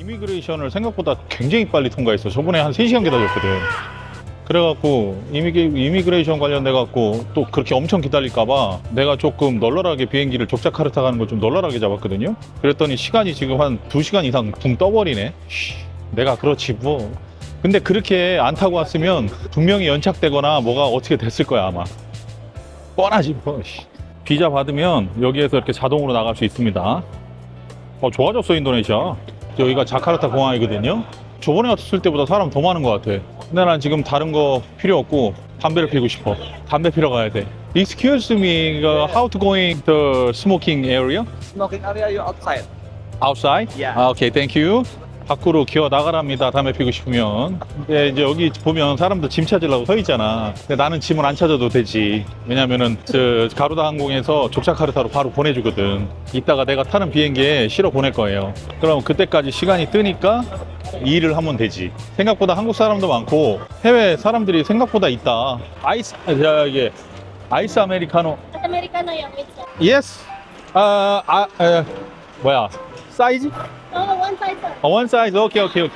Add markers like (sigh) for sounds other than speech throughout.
이미그레이션을 생각보다 굉장히 빨리 통과했어. 저번에 한 3시간 기다렸거든. 그래갖고 이미기, 이미그레이션 관련돼갖고 또 그렇게 엄청 기다릴까봐 내가 조금 널널하게 비행기를 족자카르타 가는 걸 좀 널널하게 잡았거든요. 그랬더니 시간이 지금 한 2시간 이상 붕 떠버리네. 쉬, 내가 그렇지 뭐. 근데 그렇게 안 타고 왔으면 분명히 연착되거나 뭐가 어떻게 됐을 거야 아마. 뻔하지 뭐. 씨. 비자 받으면 여기에서 이렇게 자동으로 나갈 수 있습니다. 어, 좋아졌어 인도네시아. 여기가 자카르타 공항이거든요. 저번에 왔을 때보다 사람 더 많은 것 같아. 근데 난 지금 다른 거 필요 없고 담배를 피우고 싶어. 담배 피러 가야 돼. Excuse me, uh, how to going the smoking area? Smoking area, you outside. Outside? Yeah. 아, 오케이, thank you. 밖으로 기어 나가랍니다. 담배 피고 싶으면. 근데 이제 여기 보면 사람들 짐 찾으려고 서 있잖아. 근데 나는 짐을 안 찾아도 되지. 왜냐면은 저 가루다 항공에서 족자카르타로 바로 보내주거든. 이따가 내가 타는 비행기에 실어 보낼 거예요. 그럼 그때까지 시간이 뜨니까 이 일을 하면 되지. 생각보다 한국 사람도 많고 해외 사람들이 생각보다 있다. 아이스, 아, 이게 아이스 아메리카노. Yung it's Yes. 아, 아, 에, 뭐야? 사이즈? Oh, one size. 어, one size. 오케이. That's yours.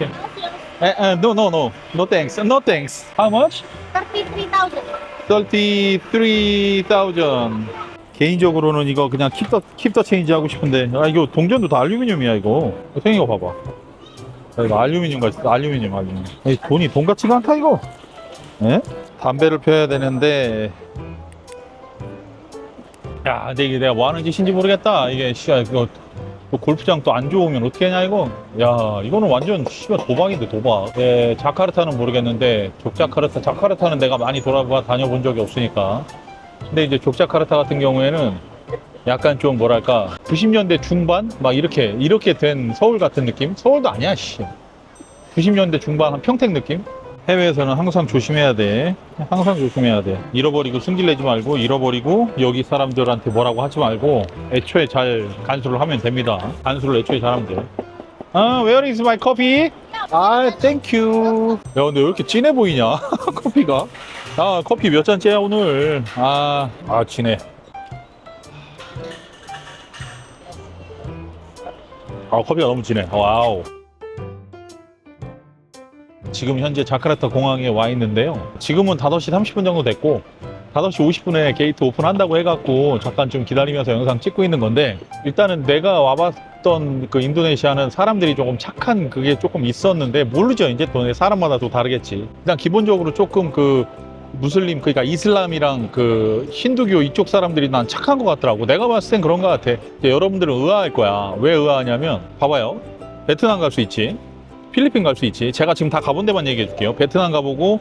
에, 에, no, no, no. No thanks. No thanks. How much? 33,000. 33,000. 개인적으로는 이거 그냥 킵더 킵더 체인지 하고 싶은데 아 이거 동전도 다 알루미늄이야 이거 생긴 거 봐봐 야, 이거 알루미늄 같이 알루미늄 알루미늄 에이, 돈이 돈 같지가 않다 이거 에? 담배를 펴야 되는데 야 근데 이게 내가 뭐 하는 짓인지 모르겠다 이게 씨야 이거 또 골프장 또 안 좋으면 어떻게 하냐 이거? 야 이거는 완전 씨발 도박인데 도박. 예, 자카르타는 모르겠는데 족자카르타 자카르타는 내가 많이 돌아봐 다녀본 적이 없으니까. 근데 이제 족자카르타 같은 경우에는 약간 좀 뭐랄까 90년대 중반? 막 이렇게 이렇게 된 서울 같은 느낌? 서울도 아니야 씨. 90년대 중반 한 평택 느낌 해외에서는 항상 조심해야 돼 항상 조심해야 돼 잃어버리고 승질내지 말고 잃어버리고 여기 사람들한테 뭐라고 하지 말고 애초에 잘 간수를 하면 됩니다 간수를 애초에 잘하면 돼 아, where is my coffee? 아, thank you. 야, 근데 왜 이렇게 진해 보이냐? (laughs) 커피가. 아, 커피 몇 잔째야, 오늘? 아, 아, 진해. 아, 커피가 너무 진해. 와우. 지금 현재 자카르타 공항에 와 있는데요. 지금은 5시 30분 정도 됐고, 5시 50분에 게이트 오픈한다고 해갖고 잠깐 좀 기다리면서 영상 찍고 있는 건데, 일단은 내가 와봤던 그 인도네시아는 사람들이 조금 착한 그게 조금 있었는데, 모르죠. 이제 또 사람마다 또 다르겠지. 일단 기본적으로 조금 그 무슬림, 그러니까 이슬람이랑 그 힌두교 이쪽 사람들이 난 착한 것 같더라고. 내가 봤을 땐 그런 것 같아. 여러분들은 의아할 거야. 왜 의아하냐면, 봐봐요. 베트남 갈 수 있지. 필리핀 갈 수 있지. 제가 지금 다 가본 데만 얘기해 줄게요. 베트남 가보고,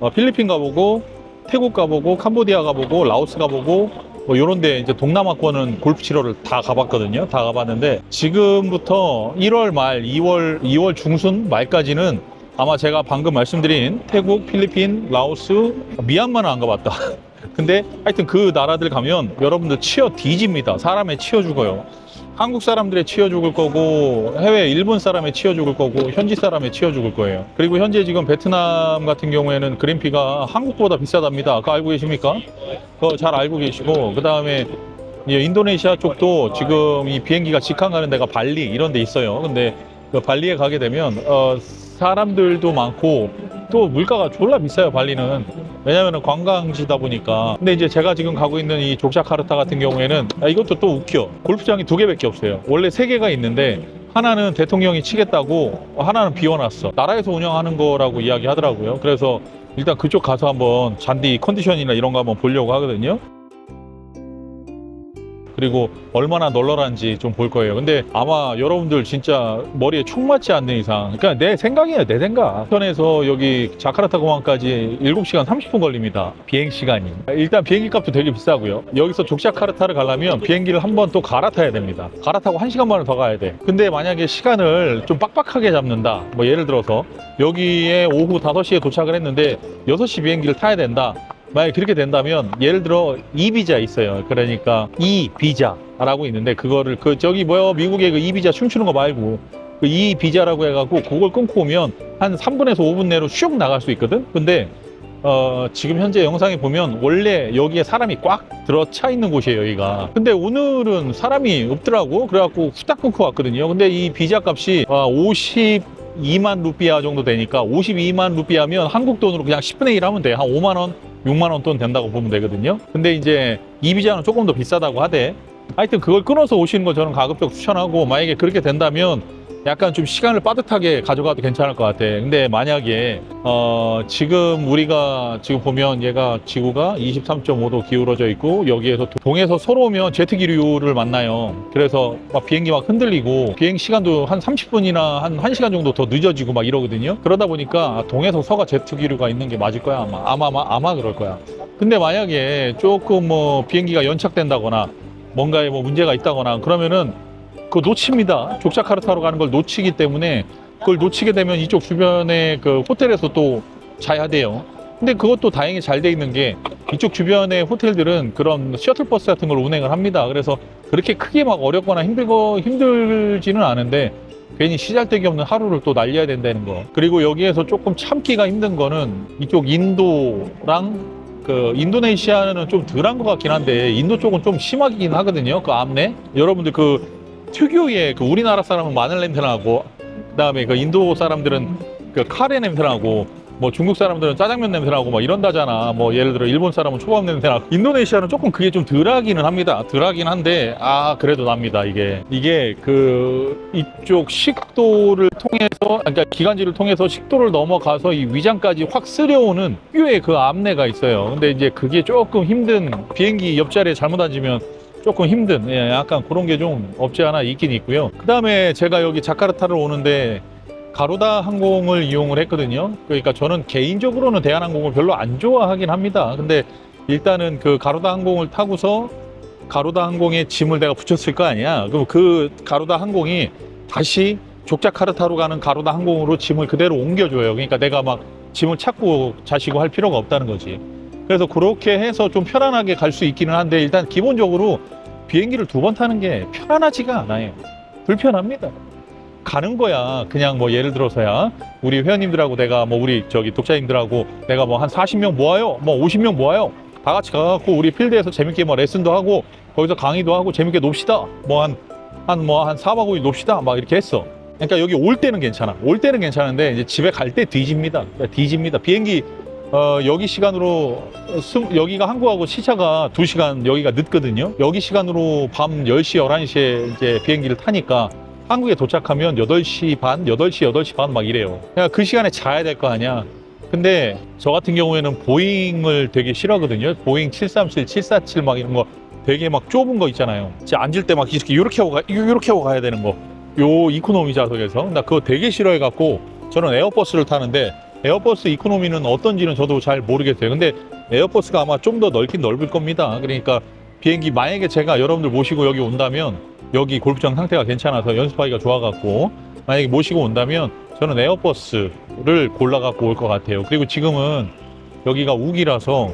어, 필리핀 가보고, 태국 가보고, 캄보디아 가보고, 라오스 가보고, 뭐 요런 데 이제 동남아권은 골프 치러를 다 가봤거든요. 다 가봤는데 지금부터 1월 말, 2월 2월 중순 말까지는 아마 제가 방금 말씀드린 태국, 필리핀, 라오스, 미얀마는 안 가봤다. (laughs) 근데 하여튼 그 나라들 가면 여러분들 치어 뒤집니다. 사람에 치어 죽어요. 한국 사람들의 치여 죽을 거고 해외 일본 사람의 치여 죽을 거고 현지 사람의 치여 죽을 거예요. 그리고 현재 지금 베트남 같은 경우에는 그린피가 한국보다 비싸답니다. 그거 알고 계십니까? 그거 잘 알고 계시고 그 다음에 인도네시아 쪽도 지금 이 비행기가 직항가는 데가 발리 이런 데 있어요. 근데 그 발리에 가게 되면 어, 사람들도 많고 또 물가가 졸라 비싸요 발리는. 왜냐면은 관광지다 보니까. 근데 이제 제가 지금 가고 있는 이 족자카르타 같은 경우에는 아, 이것도 또 웃겨. 골프장이 두 개밖에 없어요. 원래 세 개가 있는데 하나는 대통령이 치겠다고 하나는 비워놨어. 나라에서 운영하는 거라고 이야기 하더라고요. 그래서 일단 그쪽 가서 한번 잔디 컨디션이나 이런 거 한번 보려고 하거든요 그리고 얼마나 널널한지 좀 볼 거예요. 근데 아마 여러분들 진짜 머리에 총 맞지 않는 이상, 그러니까 내 생각이에요, 내 생각. 편에서 여기 자카르타 공항까지 7시간 30분 걸립니다. 비행 시간이. 일단 비행기 값도 되게 비싸고요. 여기서 족자카르타를 가려면 비행기를 한 번 또 갈아타야 됩니다. 갈아타고 1시간 만에 더 가야 돼. 근데 만약에 시간을 좀 빡빡하게 잡는다. 뭐 예를 들어서 여기에 오후 5시에 도착을 했는데 6시 비행기를 타야 된다. 만약 그렇게 된다면 예를 들어 이 비자 있어요. 그러니까 이 비자라고 있는데 그거를 그 저기 뭐야 미국의 그 이 비자 춤추는 거 말고 그 이 비자라고 해갖고 그걸 끊고 오면 한 3분에서 5분 내로 슉 나갈 수 있거든. 근데 어, 지금 현재 영상에 보면 원래 여기에 사람이 꽉 들어차 있는 곳이에요, 여기가. 근데 오늘은 사람이 없더라고. 그래갖고 후딱 끊고 왔거든요. 근데 이 비자 값이 52만 루피아 정도 되니까 52만 루피아면 한국 돈으로 그냥 10분의 1 하면 돼. 한 5만 원, 6만 원 돈 된다고 보면 되거든요. 근데 이제 이 비자는 조금 더 비싸다고 하대. 하여튼 그걸 끊어서 오시는 거 저는 가급적 추천하고 만약에 그렇게 된다면 약간 좀 시간을 빠듯하게 가져가도 괜찮을 것 같아. 근데 만약에 어 지금 우리가 지금 보면 얘가 지구가 23.5도 기울어져 있고 여기에서 동에서 서로 오면 제트 기류를 만나요. 그래서 막 비행기 막 흔들리고 비행 시간도 한 30분이나 한 1시간 정도 더 늦어지고 막 이러거든요. 그러다 보니까 동에서 서가 제트 기류가 있는 게 맞을 거야. 아마 아마 아마, 아마 그럴 거야. 근데 만약에 조금 뭐 비행기가 연착된다거나 뭔가에 뭐 문제가 있다거나 그러면은 그거 놓칩니다. 족자카르타로 가는 걸 놓치기 때문에 그걸 놓치게 되면 이쪽 주변에 그 호텔에서 또 자야 돼요. 근데 그것도 다행히 잘 돼 있는 게 이쪽 주변의 호텔들은 그런 셔틀버스 같은 걸 운행을 합니다. 그래서 그렇게 크게 막 어렵거나 힘들고 힘들지는 않은데 괜히 시잘데기 없는 하루를 또 날려야 된다는 거. 그리고 여기에서 조금 참기가 힘든 거는 이쪽 인도랑 그 인도네시아는 좀 덜한 것 같긴 한데 인도 쪽은 좀 심하긴 하거든요. 그 암내 여러분들 그 특유의 그 우리나라 사람은 마늘 냄새 나고 그다음에 그 인도 사람들은 그 카레 냄새 나고 뭐 중국 사람들은 짜장면 냄새 나고 막 이런다잖아. 뭐 예를 들어 일본 사람은 초밥 냄새 나고 인도네시아는 조금 그게 좀 덜하기는 합니다. 덜하긴 한데 아 그래도 납니다 이게 이게 그 이쪽 식도를 통해서 그러니까 기관지를 통해서 식도를 넘어가서 이 위장까지 확 쓰려오는 뼈의 그 암내가 있어요. 근데 이제 그게 조금 힘든 비행기 옆자리에 잘못 앉으면 조금 힘든 예, 약간 그런 게 좀 없지 않아 있긴 있고요. 그 다음에 제가 여기 자카르타를 오는데 가로다 항공을 이용을 했거든요. 그러니까 저는 개인적으로는 대한항공을 별로 안 좋아하긴 합니다. 근데 일단은 그 가로다 항공을 타고서 가로다 항공에 짐을 내가 붙였을 거 아니야. 그럼 그 가로다 항공이 다시 족자카르타로 가는 가로다 항공으로 짐을 그대로 옮겨줘요. 그러니까 내가 막 짐을 찾고 자시고 할 필요가 없다는 거지. 그래서 그렇게 해서 좀 편안하게 갈 수 있기는 한데 일단 기본적으로 비행기를 두 번 타는 게 편안하지가 않아요. 불편합니다. 가는 거야. 그냥 뭐 예를 들어서야 우리 회원님들하고 내가 뭐 우리 저기 독자님들하고 내가 뭐 한 40명 모아요. 뭐 50명 모아요. 다 같이 가갖고 우리 필드에서 재밌게 뭐 레슨도 하고 거기서 강의도 하고 재밌게 놉시다. 뭐 한 한 뭐한 4박 5일 놉시다. 막 이렇게 했어. 그러니까 여기 올 때는 괜찮아. 올 때는 괜찮은데 이제 집에 갈 때 뒤집니다. 뒤집니다. 비행기 어, 여기 시간으로 스- 여기가 한국하고 시차가 2시간 여기가 늦거든요. 여기 시간으로 밤 10시, 11시에 이제 비행기를 타니까 한국에 도착하면 8시 반, 8시, 8시 반 막 이래요. 그냥 그 시간에 자야 될 거 아니야. 근데 저 같은 경우에는 보잉을 되게 싫어하거든요. 보잉 737, 747 막 이런 거 되게 막 좁은 거 있잖아요. 진짜 앉을 때 막 이렇게 이렇게 하고 가, 이렇게 하고 가야 되는 거. 요 이코노미 좌석에서 나 그거 되게 싫어해 갖고 저는 에어버스를 타는데 에어버스 이코노미는 어떤지는 저도 잘 모르겠어요. 근데 에어버스가 아마 좀 더 넓긴 넓을 겁니다. 그러니까 비행기 만약에 제가 여러분들 모시고 여기 온다면 여기 골프장 상태가 괜찮아서 연습하기가 좋아갖고 만약에 모시고 온다면 저는 에어버스를 골라갖고 올 것 같아요. 그리고 지금은 여기가 우기라서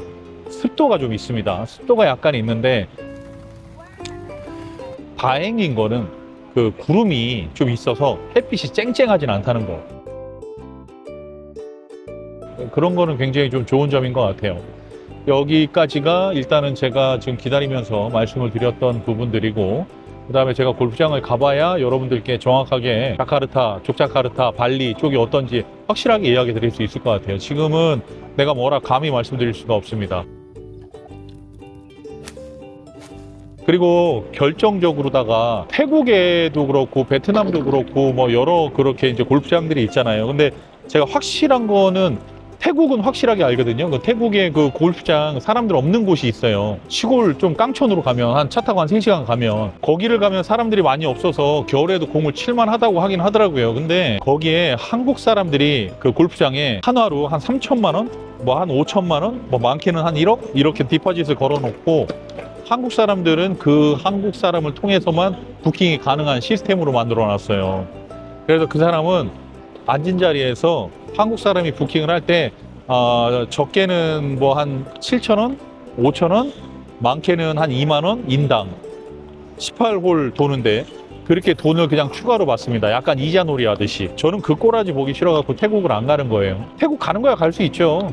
습도가 좀 있습니다. 습도가 약간 있는데 다행인 거는 그 구름이 좀 있어서 햇빛이 쨍쨍하진 않다는 거. 그런 거는 굉장히 좀 좋은 점인 것 같아요. 여기까지가 일단은 제가 지금 기다리면서 말씀을 드렸던 부분들이고, 그 다음에 제가 골프장을 가봐야 여러분들께 정확하게 자카르타, 족자카르타, 발리 쪽이 어떤지 확실하게 이야기 드릴 수 있을 것 같아요. 지금은 내가 뭐라 감히 말씀드릴 수가 없습니다. 그리고 결정적으로다가 태국에도 그렇고 베트남도 그렇고 뭐 여러 그렇게 이제 골프장들이 있잖아요. 근데 제가 확실한 거는 태국은 확실하게 알거든요. 그 태국의 그 골프장 사람들 없는 곳이 있어요. 시골 좀 깡촌으로 가면 한 차 타고 한 3시간 가면 거기를 가면 사람들이 많이 없어서 겨울에도 공을 칠만 하다고 하긴 하더라고요. 근데 거기에 한국 사람들이 그 골프장에 한화로 한 3천만 원, 뭐 한 5천만 원, 뭐 많게는 한 1억 이렇게 디퍼짓을 걸어 놓고 한국 사람들은 그 한국 사람을 통해서만 부킹이 가능한 시스템으로 만들어 놨어요. 그래서 그 사람은 앉은 자리에서 한국 사람이 부킹을 할때 어, 적게는 뭐 한 7천 원, 5천 원, 많게는 한 2만 원 인당 18홀 도는데 그렇게 돈을 그냥 추가로 받습니다. 약간 이자놀이 하듯이. 저는 그 꼬라지 보기 싫어갖고 태국을 안 가는 거예요. 태국 가는 거야 갈 수 있죠.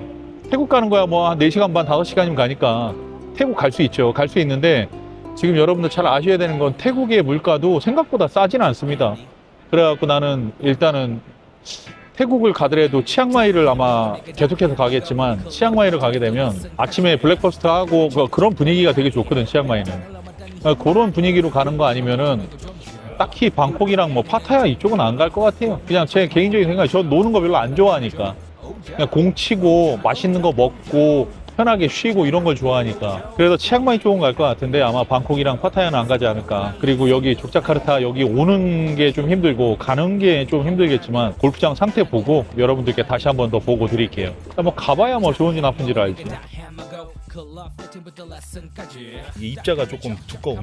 태국 가는 거야 뭐 한 4시간 반 5시간이면 가니까 태국 갈 수 있죠 갈 수 있는데 지금 여러분들 잘 아셔야 되는 건 태국의 물가도 생각보다 싸진 않습니다 그래갖고 나는 일단은 태국을 가더라도 치앙마이를 아마 계속해서 가겠지만 치앙마이를 가게 되면 아침에 블랙버스트 하고 그- 그런 분위기가 되게 좋거든 치앙마이는. 그러니까 그런 분위기로 가는 거 아니면은 딱히 방콕이랑 뭐 파타야 이쪽은 안 갈 것 같아요. 그냥 제 개인적인 생각이 저 노는 거 별로 안 좋아하니까. 그냥 공 치고 맛있는 거 먹고 편하게 쉬고 이런 걸 좋아하니까. 그래서 치앙마이 쪽은 갈 것 같은데 아마 방콕이랑 파타야는 안 가지 않을까. 그리고 여기 족자카르타 여기 오는 게 좀 힘들고 가는 게 좀 힘들겠지만 골프장 상태 보고 여러분들께 다시 한번 더 보고 드릴게요. 뭐 가봐야 뭐 좋은지 나쁜지를 알지. 이 입자가 조금 두꺼운